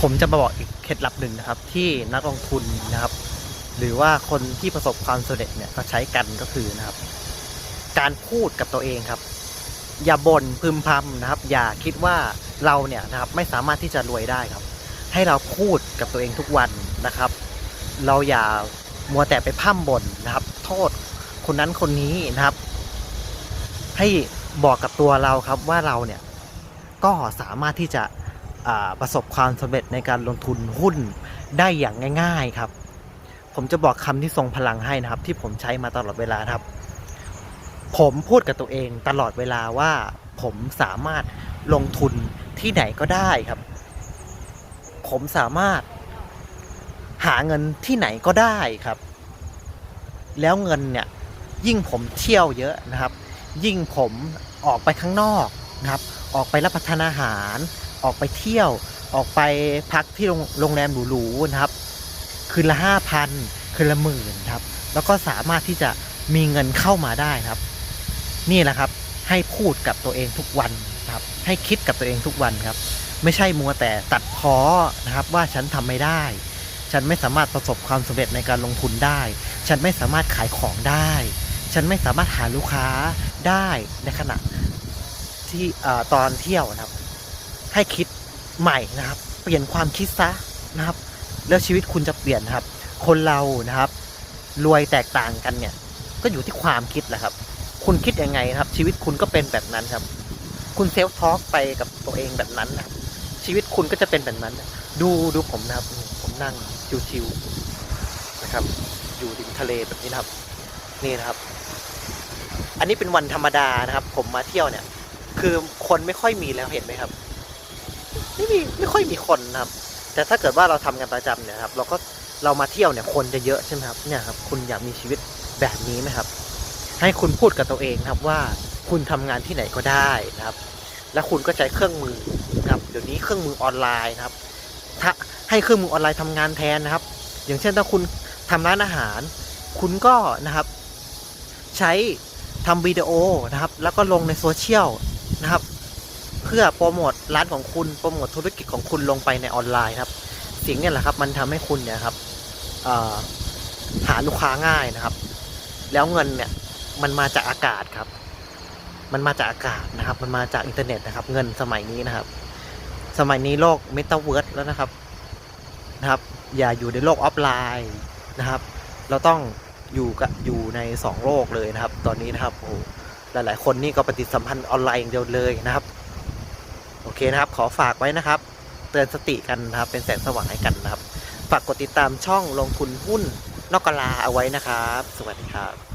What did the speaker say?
ผมจะมาบอกอีกเคล็ดลับหนึ่งนะครับ ที่นักลงทุนนะครับ หรือว่าคนที่ประสบความสำเร็จเนี่ยก็ใช้กันก็คือนะครับ การพูดกับตัวเองครับ อย่าบ่นพึมพำนะครับ อย่าคิดว่าเราเนี่ยนะครับไม่สามารถที่จะรวยได้ครับ ให้เราพูดกับตัวเองทุกวันนะครับ เราอย่ามัวแต่ไปพ่ำบ่นนะครับ โทษคนนั้นคนนี้นะครับ ให้บอกกับตัวเราครับว่าเราเนี่ยก็สามารถที่จะ ประสบความสำเร็จในการลงทุนหุ้นได้อย่างง่าย ๆครับ ผมจะบอกคำที่ทรงพลังให้นะครับ ที่ผมใช้มาตลอดเวลาครับ ผมพูดกับตัวเองตลอดเวลาว่าผมสามารถลงทุนที่ไหนก็ได้ครับ ผมสามารถหาเงินที่ไหนก็ได้ครับ แล้วเงินเนี่ยยิ่งผมเที่ยวเยอะนะครับ ยิ่งผมออกไปข้างนอกนะครับ ออกไปรับประทานอาหาร ออกไปเที่ยวออกไปพักที่โรงโรงแรมหรูๆนะครับ คืนละห้าพันคืนละหมื่นครับ แล้วก็สามารถที่จะมีเงินเข้ามาได้ครับ นี่แหละครับให้พูดกับตัวเองทุกวันครับ ให้คิดกับตัวเองทุกวันครับ ไม่ใช่มัวแต่ตัดพ้อนะครับว่าฉันทำไม่ได้ ฉันไม่สามารถประสบความสำเร็จในการลงทุนได้ ฉันไม่สามารถขายของได้ ฉันไม่สามารถหาลูกค้าได้ในขณะที่ตอนเที่ยวนะครับ ให้คิดใหม่นะครับ เปลี่ยนความคิดซะนะครับ แล้วชีวิตคุณจะเปลี่ยนครับ คนเรานะครับ รวยแตกต่างกันเนี่ย ก็อยู่ที่ความคิดแหละครับ คุณคิดยังไงนะครับ ชีวิตคุณก็เป็นแบบนั้นครับ คุณเซลฟ์ทอล์กไปกับตัวเองแบบนั้นนะครับ ชีวิตคุณก็จะเป็นแบบนั้น ดูดูผมนะครับ ผมนั่งชิวๆนะครับ อยู่ริมทะเลแบบนี้นะครับ นี่นะครับ อันนี้เป็นวันธรรมดานะครับ ผมมาเที่ยวเนี่ย คือคนไม่ค่อยมีแล้วเห็นไหมครับ ม่มีไม่ค่อยมีคนนะครับ แต่ถ้าเกิดว่าเราทำกันประจำเนี่ยครับ เราก็เรามาเที่ยวเนี่ยคนจะเยอะใช่ไหมครับเนี่ยครับ คุณอยากมีชีวิตแบบนี้ไหมครับ ให้คุณพูดกับตัวเองครับว่าคุณทำงานที่ไหนก็ได้นะครับ และคุณก็ใช้เครื่องมือนะครับ เดี๋ยวนี้เครื่องมือออนไลน์นะครับ ถ้าให้เครื่องมือออนไลน์ทำงานแทนนะครับ อย่างเช่นถ้าคุณทำร้านอาหาร คุณก็นะครับ ใช้ทำวิดีโอนะครับ แล้วก็ลงในโซเชียลนะครับ เพื่อโปรโมทร้านของคุณโปรโมทธุรกิจของคุณลงไปในออนไลน์ครับ สิ่งนี้แหละครับมันทำให้คุณเนี่ยครับหาลูกค้าง่ายนะครับ แล้วเงินเนี่ยมันมาจากอากาศครับ มันมาจากอากาศนะครับ มันมาจากอินเทอร์เน็ตนะครับ เงินสมัยนี้นะครับ สมัยนี้โลกเมตาเวิร์สแล้วนะครับนะครับ อย่าอยู่ในโลกออฟไลน์นะครับ เราต้องอยู่กับอยู่ในสองโลกเลยนะครับ ตอนนี้นะครับโอ้หลาย ๆ คนนี่ก็ปฏิสัมพันธ์ออนไลน์อย่างเดียวเลยนะครับ โอเคนะครับ ขอฝากไว้นะครับ เตือนสติกันนะครับ เป็นแสงสว่างให้กันนะครับ ฝากกดติดตามช่องลงทุนหุ้นนอกกลาเอาไว้นะครับ สวัสดีครับ